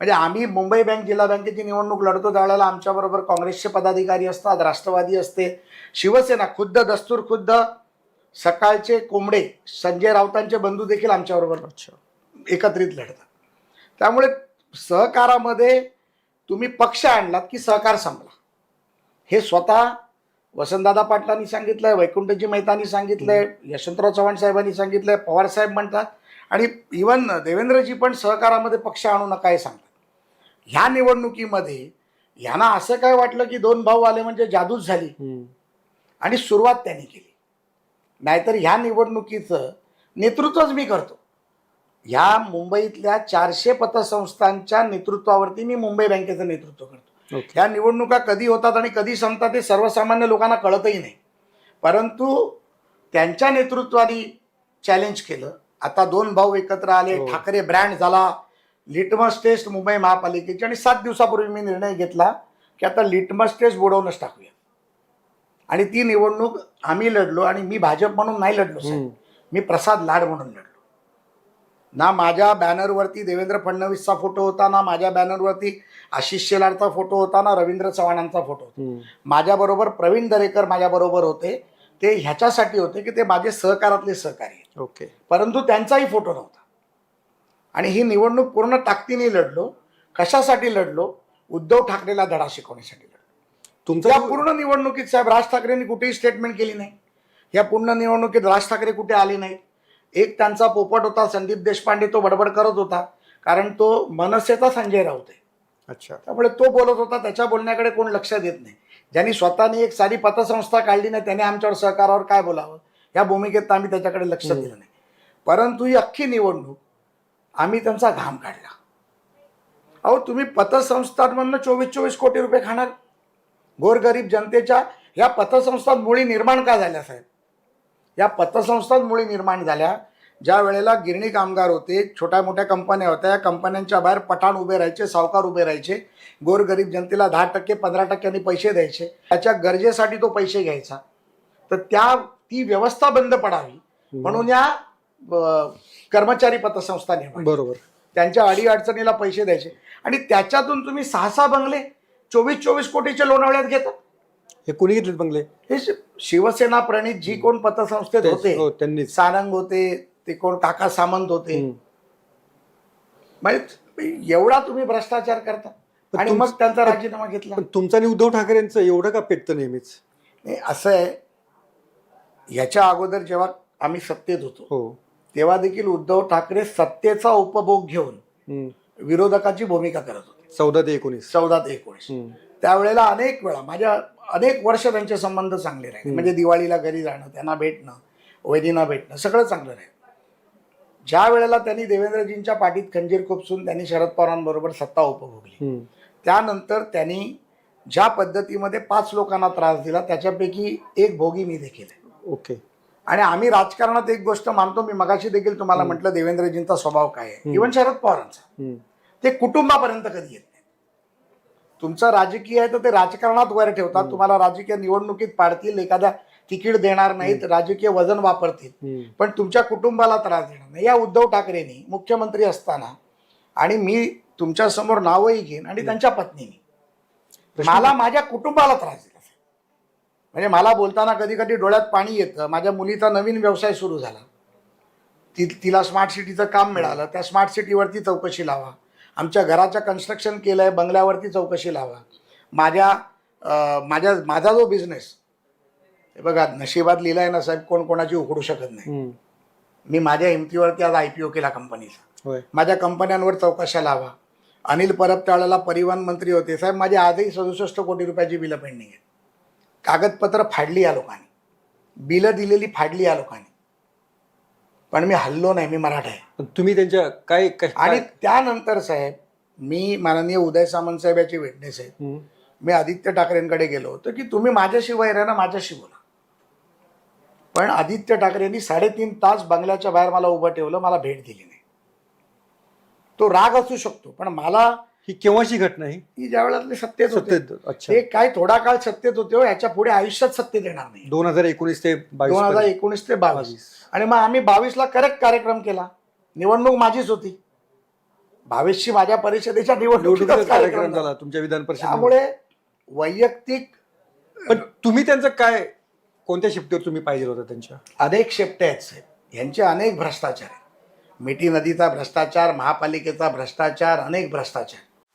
म्हणजे आम्ही मुंबई बँक जिल्हा बँकेची निवडणूक लढतो त्यावेळेला आमच्याबरोबर काँग्रेसचे पदाधिकारी असतात राष्ट्रवादी असते. शिवसेना खुद्द दस्तूर खुद्द सकाळचे कोंबडे संजय राऊतांचे बंधू देखील आमच्याबरोबर एकत्रित लढतात. त्यामुळे सहकारामध्ये तुम्ही पक्ष आणलात की सहकार संपला. हे स्वतः वसंतदादा पाटलांनी सांगितलंय वैकुंठजी मेहतानी सांगितलंय यशवंतराव चव्हाण साहेबांनी सांगितलंय पवार साहेब म्हणतात. आणि इवन देवेंद्रजी पण सहकारामध्ये पक्ष आणू नका हे सांगतात. ह्या निवडणुकीमध्ये यांना असं काय वाटलं की दोन भाऊ आले म्हणजे जादूच झाली. आणि सुरुवात त्यांनी केली. नाहीतर ह्या निवडणुकीचं नेतृत्वच मी करतो. ह्या मुंबईतल्या चारशे पतसंस्थांच्या नेतृत्वावरती मी मुंबई बँकेचं नेतृत्व करतो. ह्या निवडणुका कधी होतात आणि कधी संपतात हे सर्वसामान्य लोकांना कळतही नाही. परंतु त्यांच्या नेतृत्वाने चॅलेंज केलं. आता दोन भाऊ एकत्र आले हो. ठाकरे ब्रँड झाला. लिटमस टेस्ट मुंबई महापालिकेची आणि सात दिवसापूर्वी मी निर्णय घेतला की आता लिटमस टेस्ट बुडवूनच टाकूया. आणि ती निवडणूक आम्ही लढलो आणि मी भाजप म्हणून नाही लढलो साहेब. मी प्रसाद लाड म्हणून लढलो. ना माझ्या बॅनरवरती देवेंद्र फडणवीसचा फोटो होता ना माझ्या बॅनरवरती आशिष शेलारचा फोटो होता ना रवींद्र चव्हाणांचा फोटो होता. माझ्याबरोबर प्रवीण दरेकर माझ्याबरोबर होते. ते ह्याच्यासाठी होते की ते माझे सहकारातले सहकारी ओके. परंतु त्यांचाही फोटो नव्हता. आणि ही निवडणूक पूर्ण ताकदीने लढलो कशासाठी लढलो उद्धव ठाकरेला धडा शिकवण्यासाठी लढलो. तुमचा या जो- पूर्ण निवडणुकीत साहेब राज ठाकरेंनी कुठेही स्टेटमेंट केली नाही. या पूर्ण निवडणुकीत राज ठाकरे कुठे आले नाहीत एक त्यांचा पोपट होता संदीप देशपांडे तो बडबड करत होता कारण तो मनसेचा संजय राऊत आहे. अच्छा. त्यामुळे तो बोलत होता त्याच्या बोलण्याकडे कोण लक्ष देत नाही. ज्यांनी स्वतःनी एक साधी पतसंस्था काढली नाही त्याने आमच्यावर सहकारावर काय बोलावं? या भूमिकेत आम्ही त्याच्याकडे लक्ष. दिलं नाही. परंतु ही अख्खी निवडणूक आम्ही त्यांचा घाम काढला. अहो तुम्ही पतसंस्थांमधनं चोवीस चोवीस कोटी रुपये खाणार. गोरगरीब जनतेच्या या पतसंस्थांमुळे निर्माण का झाल्या साहेब? या पतसंस्थांमुळे निर्माण झाल्या ज्या वेळेला गिरणी कामगार होते छोट्या मोठ्या कंपन्या होत्या या कंपन्यांच्या बाहेर पठाण उभे राहायचे सावकार उभे राहायचे गोरगरीब जनतेला दहा टक्के पंधरा टक्क्यांनी पैसे द्यायचे त्याच्या गरजेसाठी तो पैसे घ्यायचा. तर त्या ती व्यवस्था बंद पडावी. म्हणून या कर्मचारी पतसंस्था निर्माण बरोबर. त्यांच्या अडीअडचणीला पैसे द्यायचे. आणि त्याच्यातून तुम्ही सहा सहा बंगले चोवीस चोवीस कोटीच्या लोणावळ्यात घेता. हे कोणी घेतलेत बंगले? हे शिवसेना प्रणित जी कोण पतसंस्थेत होते हो त्यांनीच. सारंग होते ते कोण काका सामंत होते. हम्म. म्हणजे एवढा तुम्ही भ्रष्टाचार करता. आणि मग त्यांचा राजीनामा घेतला. पण तुमचा आणि उद्धव ठाकरेंचं एवढं का पेटतं नेहमीच? नाही, असं आहे. याच्या अगोदर जेव्हा आम्ही सत्तेत होतो हो. तेव्हा देखील उद्धव ठाकरे सत्तेचा उपभोग घेऊन. विरोधकाची भूमिका करत होते चौदा ते एकोणीस चौदा ते एकोणीस. त्यावेळेला अनेक वेळा माझ्या अनेक वर्ष त्यांचे संबंध चांगले राहिले. म्हणजे दिवाळीला घरी जाणं त्यांना भेटणं वैदींना भेटणं सगळं चांगलं राहिलं ज्या वेळेला त्यांनी देवेंद्रजींच्या पाठीत खंजीर खुपसून त्यांनी शरद पवारांबरोबर सत्ता उपभोगली. त्यानंतर त्यांनी ज्या पद्धतीमध्ये पाच लोकांना त्रास दिला त्याच्यापैकी एक भोगी मी देखील आहे ओके आणि आम्ही राजकारणात एक गोष्ट मानतो मी मगाशी देखील तुम्हाला म्हटलं देवेंद्रजींचा स्वभाव काय आहे. इव्हन शरद पवारांचा. ते कुटुंबापर्यंत कधी येत नाही तुमचं राजकीय आहे तर ते राजकारणात वर ठेवतात. तुम्हाला राजकीय निवडणुकीत पाडतील एखादा तिकीट देणार नाहीत राजकीय वजन वापरतील. पण तुमच्या कुटुंबाला त्रास देणार नाही. या उद्धव ठाकरेंनी मुख्यमंत्री असताना आणि मी तुमच्यासमोर नावही घेईन आणि त्यांच्या पत्नीने. मला माझ्या कुटुंबाला त्रास दिला. म्हणजे मला बोलताना कधी कधी डोळ्यात पाणी येतं. माझ्या मुलीचा नवीन व्यवसाय सुरू झाला. ती तिला स्मार्ट सिटीचं काम मिळालं. त्या स्मार्ट सिटीवरती चौकशी लावा. आमच्या घराचं कन्स्ट्रक्शन केलं आहे बंगल्यावरती चौकशी लावा. माझ्या माझ्या माझा जो बिझनेस हे बघा नशिबात लिहिलं आहे ना साहेब कोण कोणाची उघडू शकत नाही. मी माझ्या हिमतीवरती आज आय पी ओ केला कंपनीचा माझ्या कंपन्यांवर चौकशा लावा. अनिल परब त्यावेळेला परिवहन मंत्री होते. साहेब माझी आजही सदुसष्ट कोटी रुपयाची बिलं पेंडिंग आहेत. कागदपत्र फाडली या लोकांनी. बिलं दिलेली फाडली या लोकांनी. पण मी हल्लो नाही मी मराठा आहे. पण तुम्ही त्यांच्या काय काय आणि त्यानंतर साहेब मी माननीय उदय सामंत साहेब याचे विटनेस आहेत. हम्म. मी आदित्य ठाकरेंकडे गेलो होतो की तुम्ही माझ्याशी वैर ना माझ्याशी बोला. पण आदित्य ठाकरेंनी साडेतीन तास बंगल्याच्या बाहेर मला उभं ठेवलं मला भेट दिली नाही. तो राग असू शकतो पण मला ही केव्हाची घटना आहे? ही ज्या वेळातले सत्तेत होते. सत्तेत अच्छा. ते काय थोडा काळ सत्तेत होते हो ह्याच्या पुढे आयुष्यात सत्तेत येणार नाही. दोन हजार एकोणीस ते दोन हजार. एकोणीस ते बावीस. आणि मग आम्ही बावीसला करेक्ट कार्यक्रम केला. निवडणूक माझीच होती. बावीसची माझ्या परिषदेच्या निवडणुकीचा कार्यक्रम झाला. तुमच्या विधान परिषद त्यामुळे वैयक्तिक पण तुम्ही त्यांचं काय कोणत्या शिफ्टीवर तुम्ही पाहिजे होतं त्यांच्या? अनेक शेपटे आहेत साहेब. यांचे अनेक भ्रष्टाचार आहेत. मिठी नदीचा भ्रष्टाचार महापालिकेचा भ्रष्टाचार अनेक भ्रष्टाचार